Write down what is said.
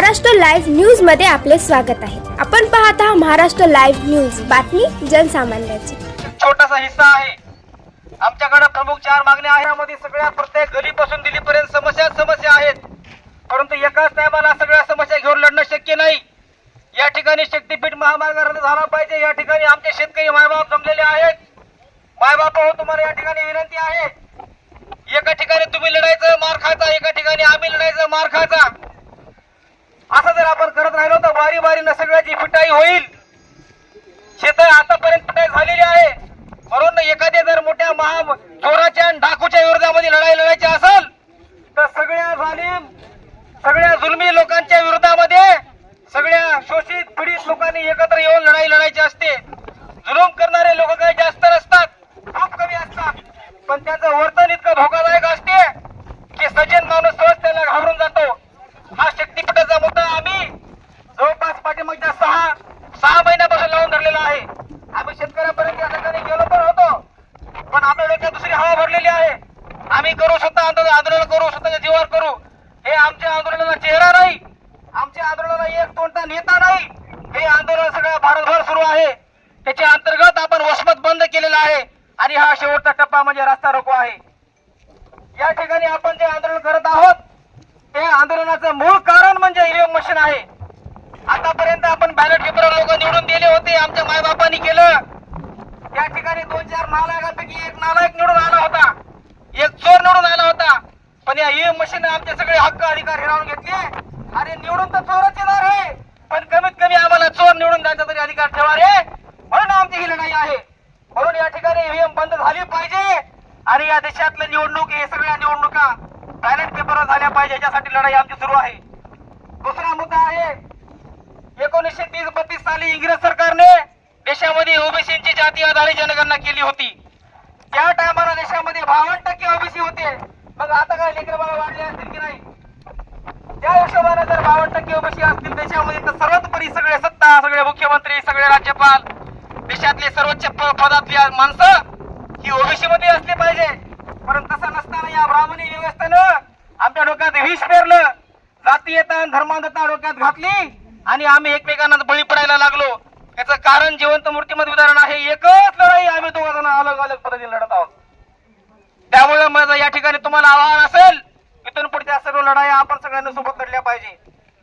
Maharashtra live न्यूजमध्ये आपले स्वागत आहे. आपण पाहत आहात महाराष्ट्र लाईव्ह न्यूज. बातमी जनसामान्याची. छोटासा हिस्सा आहे. आमच्याकडे प्रमुख चार मागण्या आहेत. यामध्ये सगळ्या प्रत्येक गलीपासून दिलीपर्यंत समस्या समस्या आहेत. परंतु एकाच टायमाला सगळ्या समस्या घेऊन लढणं शक्य नाही. या ठिकाणी शक्तीपीठ महामार्ग रद्द झाला पाहिजे. या ठिकाणी आमचे शेतकरी मायबाप जमलेले आहेत. मायबाप हो तुम्हाला या ठिकाणी विनंती आहे. एका ठिकाणी तुम्ही लढायचं मार खायचा. एका ठिकाणी आम्ही लढायचं मार खायचा असं जर आपण करत राहिलो तर बारी बारीनं सगळ्याची पिटाई होईल. शेत आतापर्यंत पिटाई झालेली आहे. म्हणून एखाद्या जर मोठ्या महा चोराच्या आणि डाकूच्या विरोधामध्ये लढाई लढायची असेल तर सगळ्या जालीम सगळ्या जुलमी लोकांच्या विरोधामध्ये सगळ्या शोषित पीडित लोकांनी एकत्र येऊन लढाई लढायची असते. जुलूम करणारे लोक काही जास्त नसतात खूप कमी असतात. पण त्याचं वर्तन इतकं धोकादायक असते की सज्जन माणूस सहज त्याला घाबरून जातो हा शक्तीपीठाचा मुद्दा आम्ही जवळपास पाठीमागच्या सहा सहा महिन्यापासून लावून धरलेला आहे आम्ही शेतकऱ्यापर्यंत या ठिकाणी गेलो पण होतो पण आपल्या डोक्यात दुसरी हवा भरलेली आहे आम्ही करू स्वतः आंदोलन करू स्वतःच्या जीवावर करू. हे आमच्या आंदोलनाला चेहरा नाही. आमच्या आंदोलनाला एक तोंडता नेता नाही. हे आंदोलन सगळ्या भारतभर सुरू आहे. त्याच्या अंतर्गत आपण वसमत बंद केलेला आहे. आणि हा शेवटचा टप्पा म्हणजे रस्ता रोको आहे. या ठिकाणी आपण जे आंदोलन करत आहोत ते आंदोलनाचं मूळ कारण म्हणजे ईव्हीएम मशीन आहे. आतापर्यंत आपण बॅलेट पेपर लोक निवडून दिले होते आमच्या मायबापांनी केलं. त्या ठिकाणी दोन चार नालायकांपैकी एक नालायक निवडून आला होता. एक चोर निवडून आला होता. पण या ई मशीन आमचे सगळे हक्क अधिकार हिरावून घेतले. अरे निवडून तर चोरच येणार आहे. पण कमीत कमी आम्हाला चोर निवडून जायचा तरी अधिकार ठेवा रे. म्हणून आमची ही लढाई आहे. म्हणून या ठिकाणी ईव्हीएम बंद झाली पाहिजे. आणि या देशातल्या निवडणूक हे सगळ्या निवडणुका बॅलेट पेपरवर झाल्या पाहिजे. याच्यासाठी लढाई आमची सुरू आहे. दुसरा मुद्दा आहे एकोणीसशे तीस बत्तीस साली इंग्रज सरकारने देशामध्ये ओबीसीची जाती आधारित जनगणना केली होती. त्या टायमाला देशामध्ये भावंड टक्के होते. मग आता काय लेकर बाबा वाढले असतील की नाही? त्या हिशोबाने जर बावन्न टक्के ओबीसी असतील देशामध्ये तर सर्वतपरी सगळे सत्ता सगळे मुख्यमंत्री सगळे राज्यपाल देशातले सर्वोच्च प- पदातली माणसं ही ओबीसी मध्ये असली पाहिजे. पण तसं नसताना या ब्राह्मणी व्यवस्थेनं आमच्या डोक्यात विष पेरलं जातीयता धर्मांधता डोक्यात घातली आणि आम्ही एकमेकांना बळी पडायला लागलो. याचं कारण जिवंत मूर्तीमध्ये उदाहरण आहे एकच लढाई आम्ही दोघा जण अलग अलग पद्धतीने लढत आहोत. त्यामुळे माझं या ठिकाणी तुम्हाला आव्हान असेल. इथून पुढच्या सर्व लढाई आपण सगळ्यांना सोबत लढल्या पाहिजे.